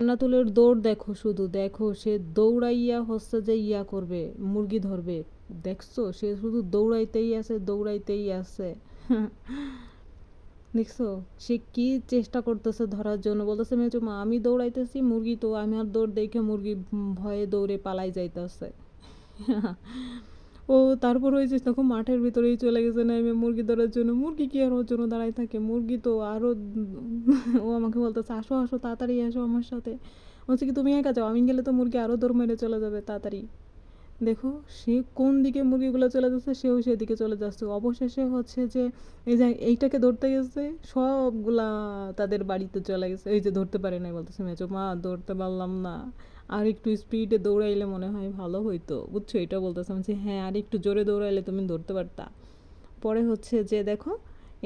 জান্নাতুলের দৌড় দেখো শুধু, দেখো সে দৌড়াইয়া হচ্ছে যে ইয়া করবে, মুরগি ধরবে। দেখছ? সে শুধু দৌড়াইতেই আছে দৌড়াইতেই আছে। দেখছ? সে কি চেষ্টা করতেছে ধরার জন্য? বলতেছে মেজো মা আমি দৌড়াইতেছি, মুরগি তো আমি আর দৌড় দেখে মুরগি ভয়ে দৌড়ে পালাই যাইতেছে। ও তারপর হয়েছে তখন মাঠের ভিতরেই চলে গেছে না আমি মুরগি ধরার জন্য। মুরগি কি আর ওর জন্য দাঁড়ায় থাকে? মুরগি তো আরও ও আমাকে বলতেছে, আসো আসো, তাড়াতাড়ি আসো আমার সাথে। বলছে কি, তুমি একা যাও, আমি গেলে তো মুরগি আরও দৌড় মেরে চলে যাবে, তাড়াতাড়ি। দেখো, সে কোন দিকে মুরগিগুলো চলে যাচ্ছে, সেও সেদিকে চলে যাচ্ছে। অবশেষে হচ্ছে যে, এই যে এইটাকে ধরতে গেছে, সবগুলা তাদের বাড়িতে চলে গেছে। এই যে ধরতে পারে নাই বলতেছে মেচো মা, ধরতে পারলাম না। আর একটু স্পিডে দৌড়াইলে মনে হয় ভালো হইতো। বুঝছ? এটা বলতেছে। আমি হ্যাঁ আর একটু জোরে দৌড়াইলে তুমি ধরতে পারতা। পরে হচ্ছে যে, দেখো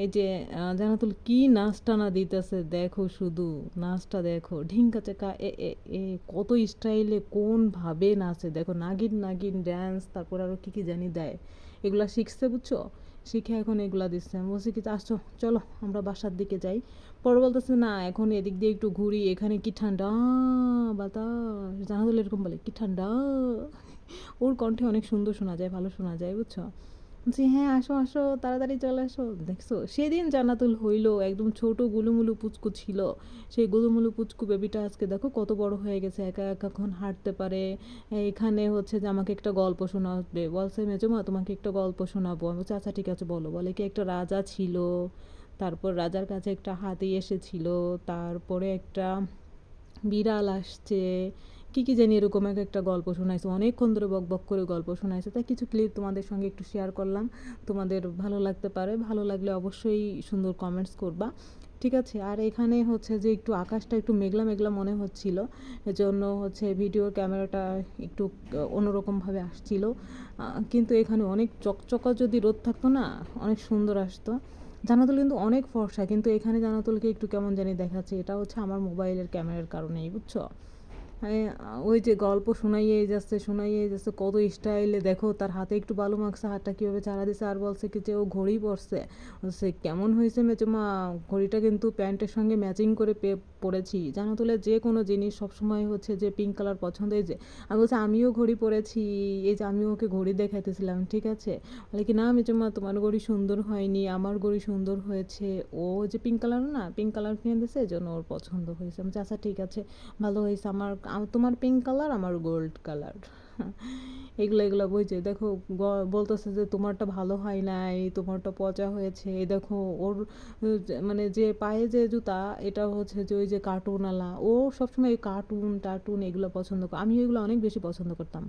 এই যে জানাতুল কি নাচটা না দিতেছে? দেখো শুধু নাচটা দেখো। ঢিঙ্কা চেকা, এ এ এ, কত স্টাইলে কোনভাবে নাচে? দেখো নাগিন নাগিন ড্যান্স তারপর আরও কী কী জানি দেয়। এগুলা শিখছে বুঝছ? শিখে এখন এগুলা দিচ্ছে। আমি বলছি কি আসছো চলো, আমরা বাসার দিকে যাই। পরে বলতেছে, না, এখন এদিক দিয়ে একটু ঘুরি, এখানে কি ঠান্ডা বাতাস? জানাতুল এরকম বলে, কি ঠান্ডা? ওর কণ্ঠে অনেক সুন্দর শোনা যায়, ভালো শোনা যায়, বুঝছ? বলছি হ্যাঁ আসো আসো, তাড়াতাড়ি চলে আসো। দেখছ, সেদিন জান্নাতুল হইল, একদম ছোট গুলুমুলু পুচকু ছিল। সেই গুলুমুলু পুচকু বেবিটা আজকে দেখো কত বড় হয়ে গেছে, একা একা এখন হাঁটতে পারে। এখানে হচ্ছে যে আমাকে একটা গল্প শোনাবে। বলছে, মেজমা, তোমাকে একটা গল্প শোনাবো। আমি বলছি আচ্ছা ঠিক আছে, বলো। বলে কি, একটা রাজা ছিল। তারপর রাজার কাছে একটা হাতি এসেছিল। তারপরে একটা বিড়াল আসছে। কী কী জানি এরকম এক একটা গল্প শোনাইছে, অনেকক্ষণ ধরে বক বক করে গল্প শোনাইছে। তাই কিছু ক্লিপ তোমাদের সঙ্গে একটু শেয়ার করলাম। তোমাদের ভালো লাগতে পারে। ভালো লাগলে অবশ্যই সুন্দর কমেন্টস করবা। ঠিক আছে? আর এখানে হচ্ছে যে একটু আকাশটা একটু মেঘলা মেঘলা মনে হচ্ছিল। এজন্য হচ্ছে ভিডিওর ক্যামেরাটা একটু অন্যরকমভাবে আসছিল। কিন্তু এখানে অনেক চকচকা যদি রোদ থাকতো না, অনেক সুন্দর আসতো। জানাতুল কিন্তু অনেক ফর্সা, কিন্তু এখানে জানাতুলকে একটু কেমন জানি দেখাচ্ছে, এটা হচ্ছে আমার মোবাইলের ক্যামেরার কারণেই, বুঝছ? ওই যে গল্প শোনাইয়ে যাচ্ছে শোনাইয়ে যাচ্ছে, কত স্টাইলে। দেখো, তার হাতে একটু বালু মাখছে, হাতটা কীভাবে চারা দিছে, আর বলছে কি যে ও ঘড়ি পরছে। সে কেমন হয়েছে মেচো মা? ঘড়িটা কিন্তু প্যান্টের সঙ্গে ম্যাচিং করে পে পরেছি জানো তোলে যে কোনো জিনিস সবসময় হচ্ছে যে পিঙ্ক কালার পছন্দ, এই যে আমি বলছি, আমিও ঘড়ি পরেছি এই যে আমিও ওকে ঘড়ি দেখাইতেছিলাম, ঠিক আছে? বলে কি, না আমি মা তোমার ঘড়ি সুন্দর হয়নি, আমার ঘড়ি সুন্দর হয়েছে। ও যে পিঙ্ক কালার না পিঙ্ক কালার কিনে দিয়েছে এই জন্য ওর পছন্দ হয়েছে। আমি আচ্ছা ঠিক আছে, ভালো হয়েছে। আমার তোমার পিঙ্ক কালার আমার গোল্ড কালার এগুলো এগুলো বইছে। দেখো বলতেছে যে তোমারটা ভালো হয় নাই, তোমারটা পচা হয়েছে। দেখো, ওর মানে যে পায়ে যে জুতা, এটা হচ্ছে যে ওই যে কার্টুনওয়ালা ও সবসময় কার্টুন টার্টুন এগুলো পছন্দ করে। আমি এগুলো অনেক বেশি পছন্দ করতাম।